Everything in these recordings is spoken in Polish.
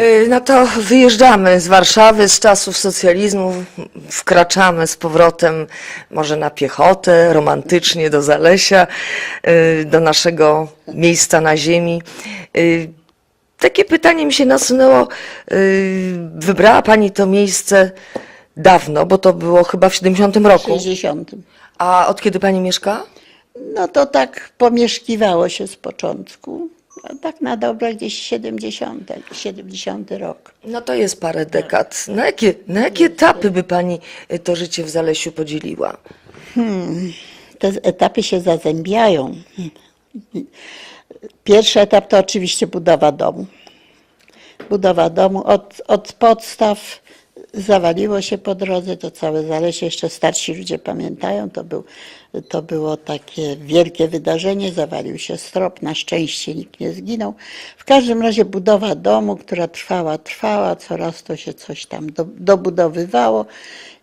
Y, No to wyjeżdżamy z Warszawy z czasów socjalizmu, wkraczamy z powrotem może na piechotę, romantycznie do Zalesia, y, do naszego miejsca na ziemi. Y, Takie pytanie mi się nasunęło. Wybrała Pani to miejsce dawno, bo to było chyba w 70 W roku. 60. A od kiedy Pani mieszka? No to tak pomieszkiwało się z początku. A tak na dobre gdzieś 70, 70 rok. No to jest parę dekad. Na jakie, na jakie etapy by Pani y, to życie w Zalesiu podzieliła? Te etapy się zazębiają. Pierwszy etap to oczywiście budowa domu. Budowa domu od, od podstaw zawaliło się po drodze, to całe Zalesie, jeszcze starsi ludzie pamiętają, to, był, to było takie wielkie wydarzenie, zawalił się strop, na szczęście nikt nie zginął. W każdym razie budowa domu, która trwała, trwała, coraz to się coś tam do, dobudowywało.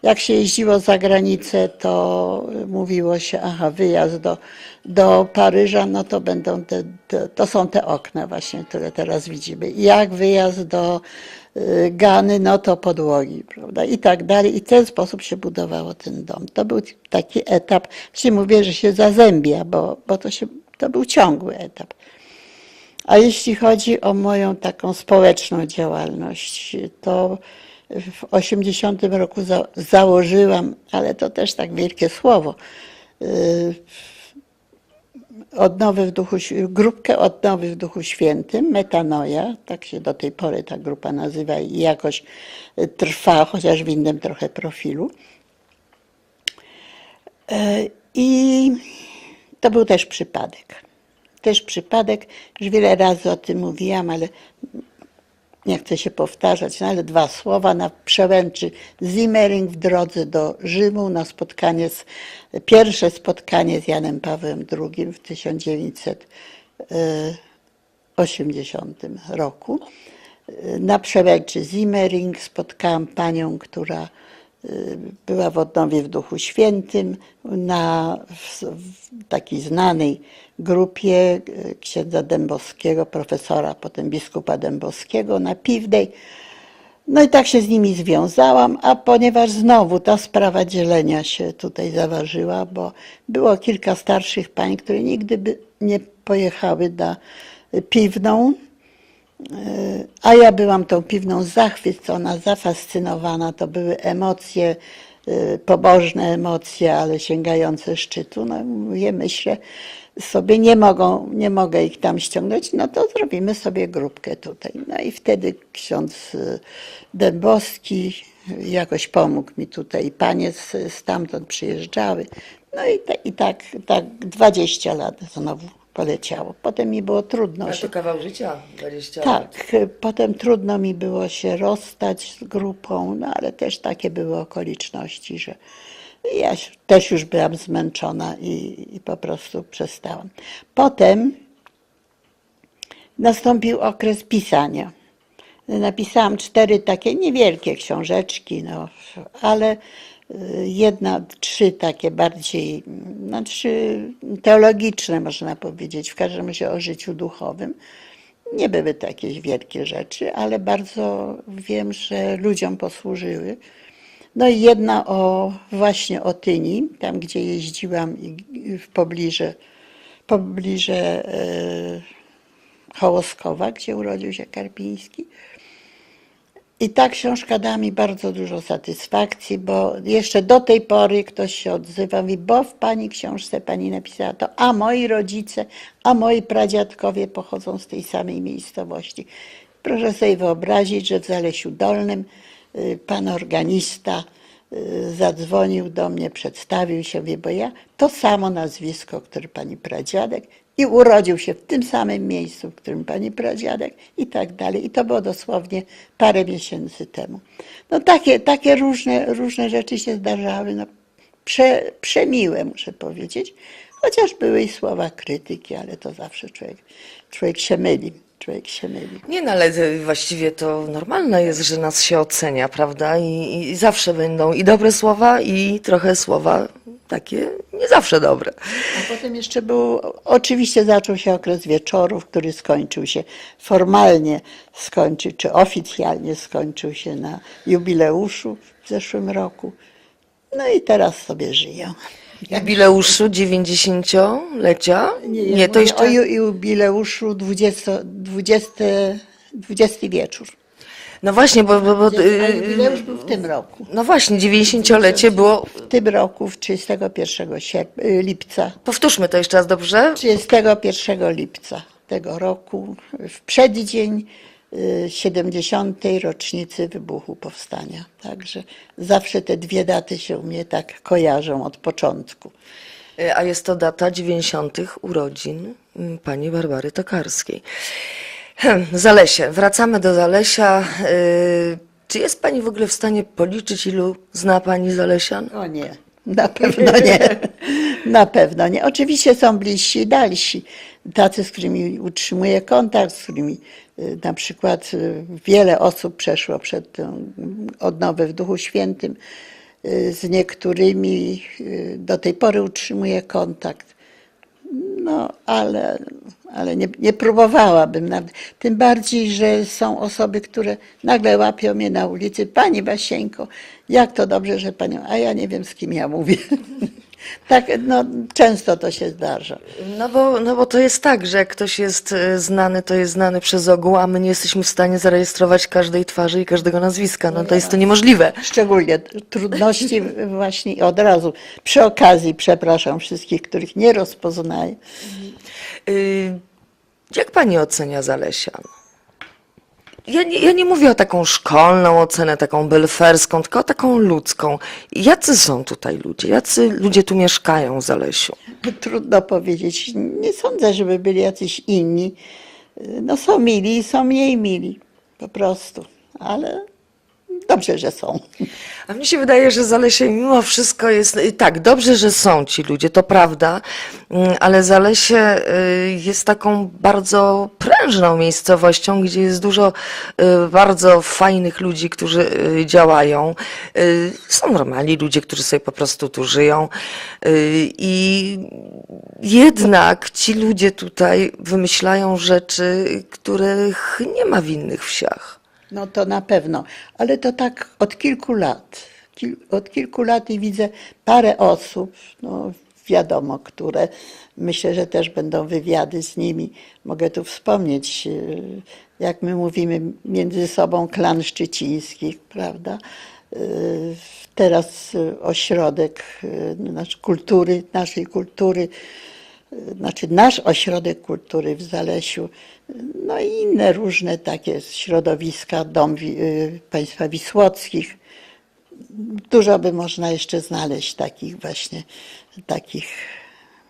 Jak się jeździło za granicę, to mówiło się, aha, wyjazd do, do Paryża, no to będą te, te, to są te okna właśnie, które teraz widzimy. Jak wyjazd do y, Gany, no to podłogi, prawda, i tak dalej. I w ten sposób się budowało ten dom. To był taki etap, się mówię, że się zazębia, bo, bo to, się, to był ciągły etap. A jeśli chodzi o moją taką społeczną działalność, to w 80 roku za, założyłam, ale to też tak wielkie słowo, y, odnowy w duchu, grupkę odnowy w duchu świętym, metanoja, tak się do tej pory ta grupa nazywa i jakoś trwa, chociaż w innym trochę profilu. E, I to był też przypadek. Też przypadek, już wiele razy o tym mówiłam, ale nie chcę się powtarzać, no ale dwa słowa na przełęczy Zimmering w drodze do Rzymu na spotkanie z, pierwsze spotkanie z Janem Pawłem II w 1980 roku. Na przełęczy Zimmering spotkałam panią, która była w odnowie w Duchu Świętym na w, w takiej znanej grupie y, księdza Dębowskiego, profesora, potem biskupa Dębowskiego na Piwdej. No i tak się z nimi związałam, a ponieważ znowu ta sprawa dzielenia się tutaj zaważyła, bo było kilka starszych pań, które nigdy by nie pojechały na piwną, a ja byłam tą piwną zachwycona, zafascynowana. To były emocje, y, pobożne emocje, ale sięgające szczytu. No mówię, myślę sobie, nie, mogą, nie mogę ich tam ściągnąć, no to zrobimy sobie grupkę tutaj. No i wtedy ksiądz y, Dębowski jakoś pomógł mi tutaj. Panie stamtąd przyjeżdżały. No i, i tak, tak 20 lat znowu poleciało. Potem mi było trudno się to kawał życia, 20 lat. tak, y, potem trudno mi było się rozstać z grupą, no ale też takie były okoliczności, że ja też już byłam zmęczona i, i po prostu przestałam. Potem nastąpił okres pisania. Napisałam cztery takie niewielkie książeczki, no, ale jedna, trzy takie bardziej, znaczy teologiczne można powiedzieć, w każdym razie o życiu duchowym. Nie były to jakieś wielkie rzeczy, ale bardzo wiem, że ludziom posłużyły. No i jedna o właśnie o Tyni, tam gdzie jeździłam i w pobliżu, pobliżu e, Hołoskowa, gdzie urodził się Karpiński. I ta książka dała mi bardzo dużo satysfakcji, bo jeszcze do tej pory ktoś się odzywa, mówi, bo w pani książce pani napisała to, a moi rodzice, a moi pradziadkowie pochodzą z tej samej miejscowości. Proszę sobie wyobrazić, że w Zalesiu Dolnym y, pan organista y, zadzwonił do mnie, przedstawił się, wie, bo ja to samo nazwisko, które pani pradziadek i urodził się w tym samym miejscu, w którym pani pradziadek i tak dalej. I to było dosłownie parę miesięcy temu. No takie, takie różne, różne rzeczy się zdarzały, no, prze, przemiłe muszę powiedzieć, chociaż były i słowa krytyki, ale to zawsze człowiek, człowiek się myli. Człowiek się myli. Nie, no ale właściwie to normalne jest, że nas się ocenia, prawda? I, I zawsze będą i dobre słowa, i trochę słowa takie nie zawsze dobre. A potem jeszcze był, oczywiście zaczął się okres wieczorów, który skończył się formalnie, skończył, czy oficjalnie skończył się na jubileuszu w zeszłym roku. No i teraz sobie żyją. Jubileuszu 90-lecia? Nie, to jeszcze... o ju- jubileuszu 20, 20, 20 wieczór. No właśnie, bo... bo, bo A y, jubileusz był w tym roku. no właśnie, 90-lecie było... W tym roku, w 31 sierp- y, lipca. Powtórzmy to jeszcze raz, dobrze? 31 lipca tego roku, w przeddzień y, 70. rocznicy wybuchu powstania. Także zawsze te dwie daty się u mnie tak kojarzą od początku. Y, A jest to data 90. urodzin mm, pani Barbary Tokarskiej. Hm, Zalesie. Wracamy do Zalesia. Y, Czy jest pani w ogóle w stanie policzyć, ilu zna pani Zalesian? O nie, na pewno nie. Na pewno nie. Oczywiście są bliżsi i dalsi. Tacy, z którymi utrzymuję kontakt, z którymi y, na przykład y, wiele osób przeszło przed tą odnowę w Duchu Świętym. Y, Z niektórymi y, do tej pory utrzymuję kontakt. No, ale, ale nie, nie próbowałabym nawet. Tym bardziej, że są osoby, które nagle łapią mnie na ulicy. Pani Basieńko, jak to dobrze, że panią. A ja nie wiem, z kim ja mówię. tak, no, często to się zdarza. No bo, no bo to jest tak, że jak ktoś jest y, znany, to jest znany przez ogół, a my nie jesteśmy w stanie zarejestrować każdej twarzy i każdego nazwiska. No to jest to niemożliwe. Szczególnie trudności właśnie od razu. Przy okazji przepraszam wszystkich, których nie rozpoznaję. Y, Jak pani ocenia Zalesian? Ja nie, ja nie mówię o taką szkolną ocenę, taką belferską, tylko o taką ludzką. Jacy są tutaj ludzie? Jacy ludzie tu mieszkają w Zalesiu? Trudno powiedzieć. Nie sądzę, żeby byli jacyś inni. No są mili są mniej mili. Po prostu. Ale dobrze, że są. A mnie się wydaje, że Zalesie mimo wszystko jest tak, dobrze, że są ci ludzie, to prawda, mm, ale Zalesie y, jest taką bardzo prężną miejscowością, gdzie jest dużo y, bardzo fajnych ludzi, którzy y, działają. Są normalni ludzie, którzy sobie po prostu tu żyją i jednak ci ludzie tutaj wymyślają rzeczy, których nie ma w innych wsiach. No to na pewno. Ale to tak od kilku lat. Kil, od kilku lat i widzę parę osób, no wiadomo, które myślę, że też będą wywiady z nimi. Mogę tu wspomnieć, y, jak my mówimy między sobą, klan szczycińskich, prawda? Y, Teraz y, ośrodek kultury, naszej kultury, znaczy nasz ośrodek kultury w Zalesiu, no i inne różne takie środowiska, dom y, państwa Wisłockich. Dużo by można jeszcze znaleźć takich właśnie, takich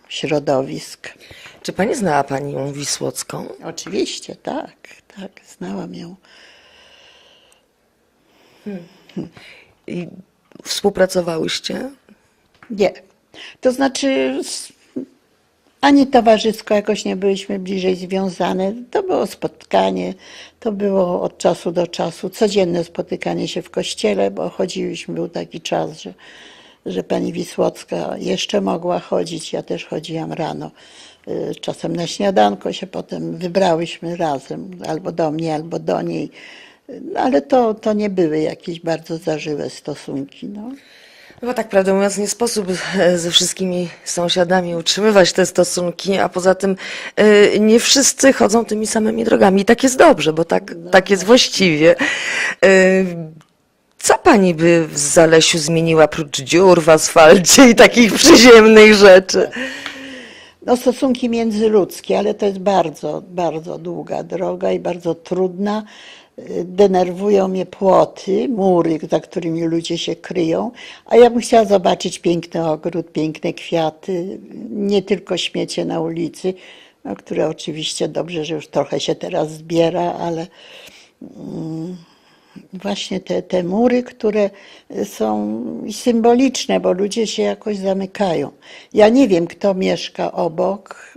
środowisk. Czy pani znała panią Wisłocką? Oczywiście, tak, tak, znałam ją. I współpracowałyście? Nie. To znaczy, ani towarzysko jakoś nie byliśmy bliżej związane. To było spotkanie, to było od czasu do czasu codzienne spotykanie się w kościele, bo chodziliśmy, był taki czas, że, że pani Wisłocka jeszcze mogła chodzić, ja też chodziłam rano. Y, Czasem na śniadanko się potem wybrałyśmy razem, albo do mnie, albo do niej. No, ale to, to nie były jakieś bardzo zażyłe stosunki. No. No bo tak prawdę mówiąc, nie sposób e, ze wszystkimi sąsiadami utrzymywać te stosunki, a poza tym e, nie wszyscy chodzą tymi samymi drogami. I tak jest dobrze, bo tak, tak jest właściwie. E, Co pani by w Zalesiu zmieniła prócz dziur w asfalcie i takich przyziemnych rzeczy? No, stosunki międzyludzkie, ale to jest bardzo, bardzo długa droga i bardzo trudna. Denerwują mnie płoty, mury, za którymi ludzie się kryją, a ja bym chciała zobaczyć piękny ogród, piękne kwiaty, nie tylko śmiecie na ulicy, no, które oczywiście dobrze, że już trochę się teraz zbiera, ale właśnie te, te mury, które są symboliczne, bo ludzie się jakoś zamykają. Ja nie wiem, kto mieszka obok,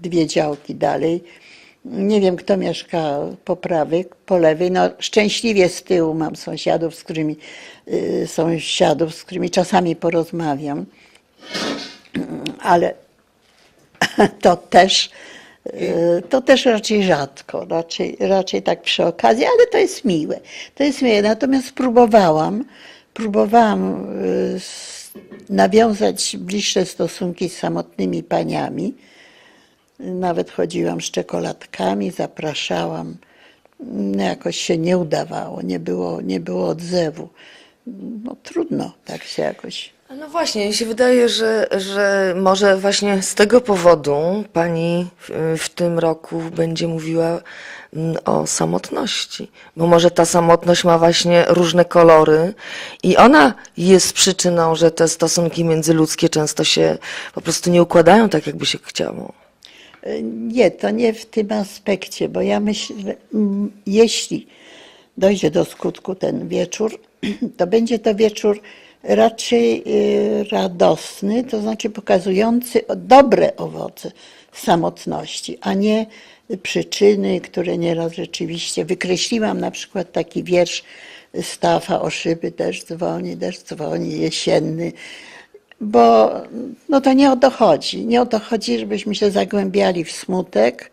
dwie działki dalej. Nie wiem, kto mieszka po prawej, po lewej. No, szczęśliwie z tyłu mam sąsiadów, z którymi, y, sąsiadów, z którymi czasami porozmawiam. ale to też, e, to też raczej rzadko, raczej, raczej tak przy okazji, ale to jest miłe. To jest miłe. Natomiast próbowałam, próbowałam s- nawiązać bliższe stosunki z samotnymi paniami. Nawet chodziłam z czekoladkami, zapraszałam. No, Jakoś się nie udawało, nie było, nie było odzewu. No trudno tak się jakoś No właśnie, mi się wydaje, że, że może właśnie z tego powodu pani w, w tym roku będzie mówiła mm, o samotności, bo może ta samotność ma właśnie różne kolory i ona jest przyczyną, że te stosunki międzyludzkie często się po prostu nie układają tak, jakby się chciało. Nie, to nie w tym aspekcie, bo ja myślę, jeśli dojdzie do skutku ten wieczór, to będzie to wieczór raczej y, radosny, to znaczy pokazujący dobre owoce samotności, a nie przyczyny, które nieraz rzeczywiście wykreśliłam na przykład taki wiersz Stafa o szyby, deszcz dzwoni, deszcz dzwoni, jesienny, bo no to nie o to chodzi. Nie o to chodzi, żebyśmy się zagłębiali w smutek,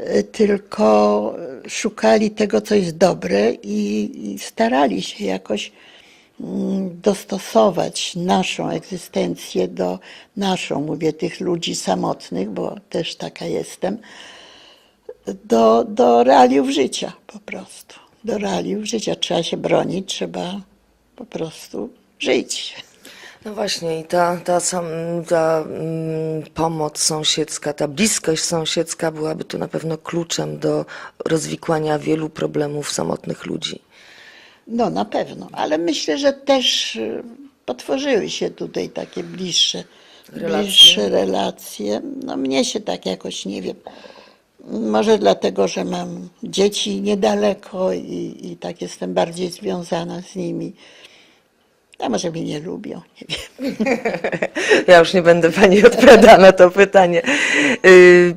y, tylko szukali tego, co jest dobre i, i starali się jakoś mm, dostosować naszą egzystencję do naszą, mówię tych ludzi samotnych, bo też taka jestem, do, do realiów życia po prostu. Do realiów życia trzeba się bronić, trzeba po prostu żyć. No właśnie, i ta, ta, sam, ta mm, pomoc sąsiedzka, ta bliskość sąsiedzka byłaby tu na pewno kluczem do rozwikłania wielu problemów samotnych ludzi. No na pewno, ale myślę, że też y, potworzyły się tutaj takie bliższe Relacje. bliższe relacje. No mnie się tak jakoś nie wiem. Może dlatego, że mam dzieci niedaleko i, i tak jestem bardziej związana z nimi. A może mnie nie lubią, nie wiem. Ja już nie będę pani odpowiadała na to pytanie. Y,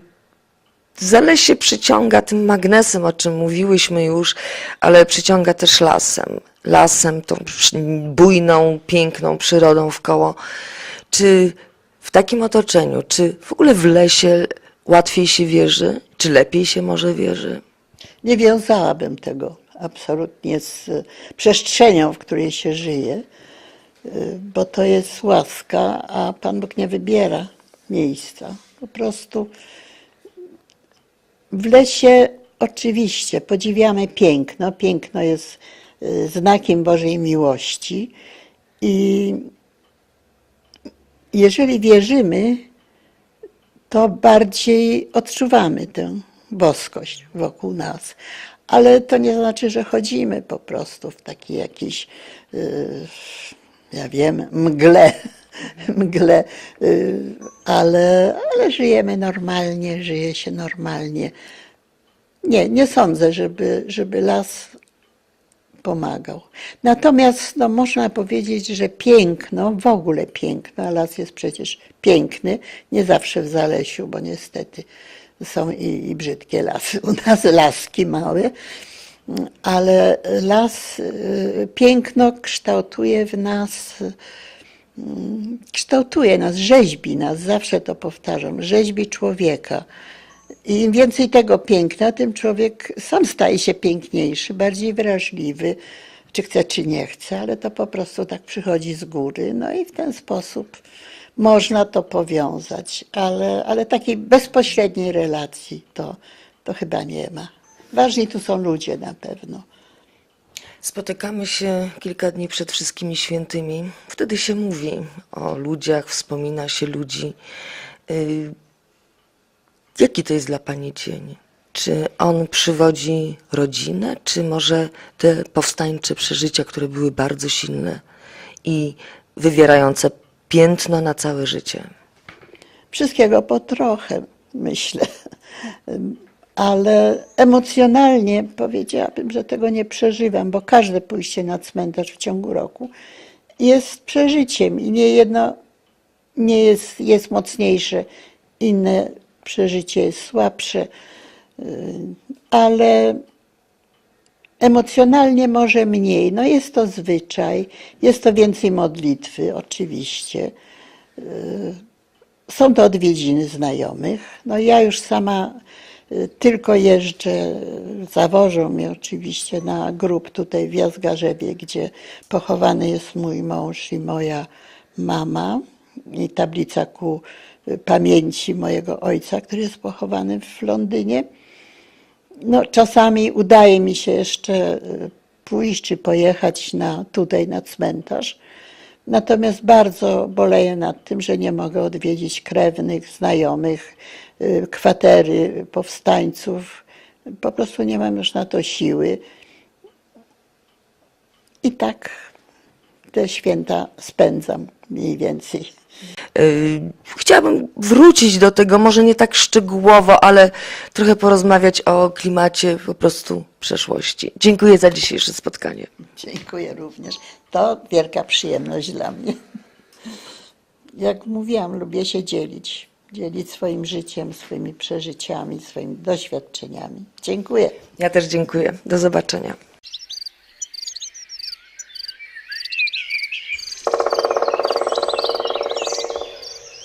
Zalesie przyciąga tym magnesem, o czym mówiłyśmy już, ale przyciąga też lasem. Lasem, tą bujną, piękną przyrodą w koło. Czy w takim otoczeniu, czy w ogóle w lesie łatwiej się wierzy, czy lepiej się może wierzy? Nie wiązałabym tego absolutnie z przestrzenią, w której się żyje, bo to jest łaska, a Pan Bóg nie wybiera miejsca. Po prostu w lesie oczywiście podziwiamy piękno. Piękno jest y, znakiem Bożej miłości i jeżeli wierzymy, to bardziej odczuwamy tę boskość wokół nas. Ale to nie znaczy, że chodzimy po prostu w takiej jakiejś, y, ja wiem, mgle, mgle, y, ale, ale żyjemy normalnie, żyje się normalnie. Nie, nie sądzę, żeby, żeby las pomagał. Natomiast no, można powiedzieć, że piękno, w ogóle piękno, a las jest przecież piękny, nie zawsze w Zalesiu, bo niestety są i, i brzydkie lasy. U nas laski małe, ale las, y, piękno kształtuje w nas, mm, kształtuje nas, rzeźbi nas, zawsze to powtarzam, rzeźbi człowieka. I im więcej tego piękna, tym człowiek sam staje się piękniejszy, bardziej wrażliwy, czy chce, czy nie chce, ale to po prostu tak przychodzi z góry. No i w ten sposób można to powiązać, ale, ale takiej bezpośredniej relacji to, to chyba nie ma. Ważni tu są ludzie na pewno. Spotykamy się kilka dni przed wszystkimi świętymi. Wtedy się mówi o ludziach, wspomina się ludzi. Y, Jaki to jest dla Pani dzień? Czy on przywodzi rodzinę, czy może te powstańcze przeżycia, które były bardzo silne i wywierające piętno na całe życie? Wszystkiego po trochę, myślę. Ale emocjonalnie powiedziałabym, że tego nie przeżywam, bo każde pójście na cmentarz w ciągu roku jest przeżyciem i nie jedno nie jest, jest mocniejsze, inne przeżycie jest słabsze, Yy, ale emocjonalnie może mniej. No jest to zwyczaj, jest to więcej modlitwy, oczywiście. Yy, są to odwiedziny znajomych. No ja już sama y, tylko jeżdżę, zawożą mnie oczywiście na grób tutaj w Jazgarzewie, gdzie pochowany jest mój mąż i moja mama i tablica ku pamięci mojego ojca, który jest pochowany w Londynie. No, czasami udaje mi się jeszcze y, pójść czy pojechać na, tutaj na cmentarz. Natomiast bardzo boleję nad tym, że nie mogę odwiedzić krewnych, znajomych, kwatery powstańców. Po prostu nie mam już na to siły. I tak te święta spędzam mniej więcej. Y, Chciałabym wrócić do tego, może nie tak szczegółowo, ale trochę porozmawiać o klimacie po prostu przeszłości. Dziękuję za dzisiejsze spotkanie. Dziękuję również. To wielka przyjemność dla mnie. Jak mówiłam, lubię się dzielić. Dzielić swoim życiem, swoimi przeżyciami, swoimi doświadczeniami. Dziękuję. Ja też dziękuję. Do zobaczenia.